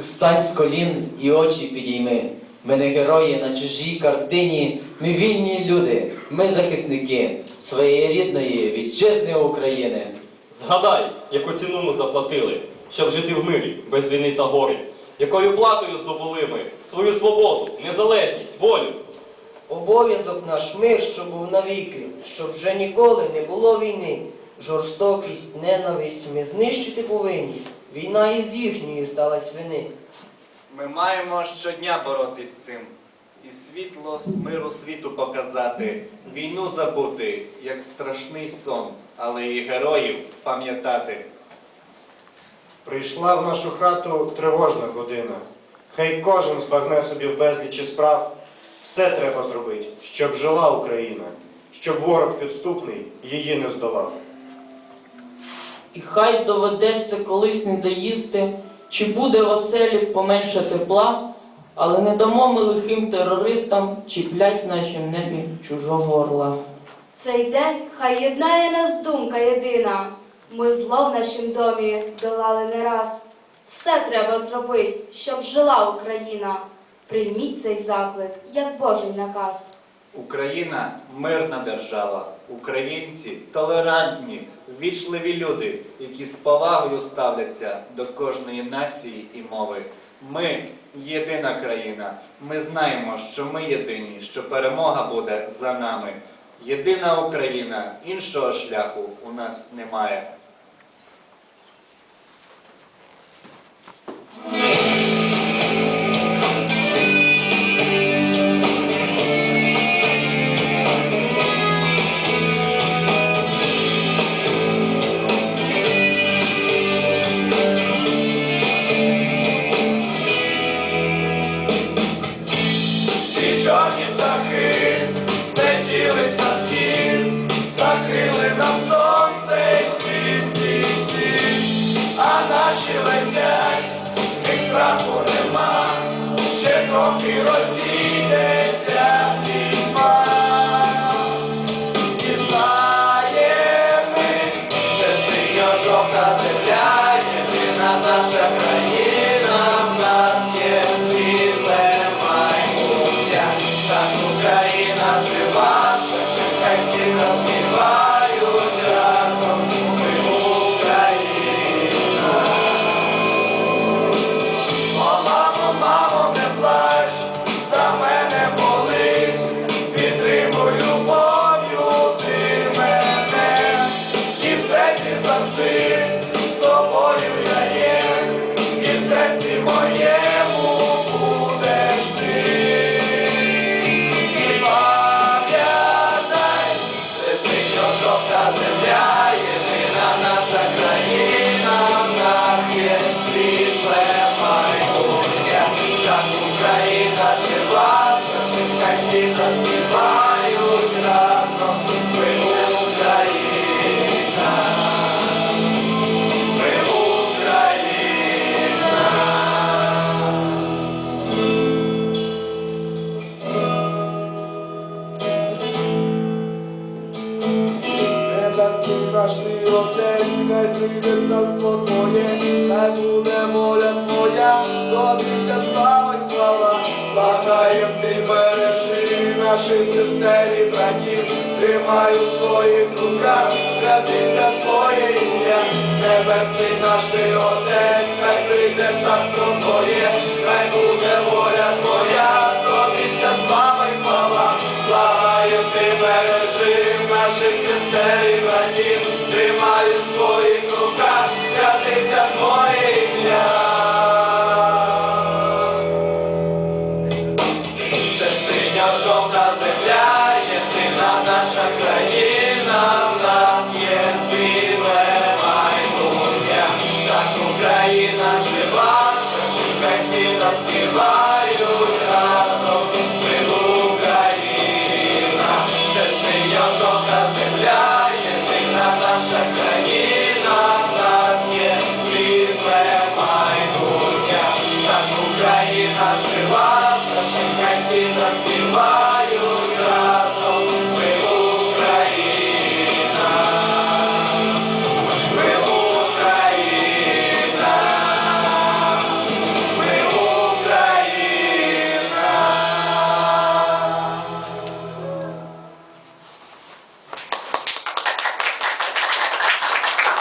Устань з колін і очі підійми. Ми не герої на чужій картині, ми вільні люди, ми захисники своєї рідної вітчизни України. Згадай, яку ціну ми заплатили, щоб жити в мирі, без війни та горі. Якою платою здобули ми свою свободу, незалежність, волю. Обов'язок наш мир, щоб був навіки, щоб вже ніколи не було війни. Жорстокість, ненависть ми знищити повинні. Війна із їхньої сталась вини. Ми маємо щодня боротись з цим. І світло миру світу показати, війну забути, як страшний сон, але і героїв пам'ятати. Прийшла в нашу хату тривожна година. Хай кожен збагне собі в безлічі справ. Все треба зробити, щоб жила Україна, щоб ворог підступний її не здолав. І хай доведеться колись не доїсти, чи буде в оселі поменше тепла, але не дамо ми лихим терористам чіплять в нашім небі чужого орла. Цей день хай єднає нас думка єдина. Ми зло в нашім домі долали не раз. Все треба зробити, щоб жила Україна. Прийміть цей заклик, як Божий наказ. Україна мирна держава, українці толерантні, ввічливі люди, які з повагою ставляться до кожної нації і мови. Ми єдина країна. Ми знаємо, що ми єдині, що перемога буде за нами. Єдина Україна, іншого шляху у нас немає. Bravo! Небесний наш ти отець, хай прийде царство Твоє, хай буде воля Твоя, добійся слава й хвала, благаєм ти бережи наших сестер і братів, тримай у своїх руках, святиться Твоє ім'я, Небесний наш ти отець, хай прийде царство Твоє, хай буде воля Твоя,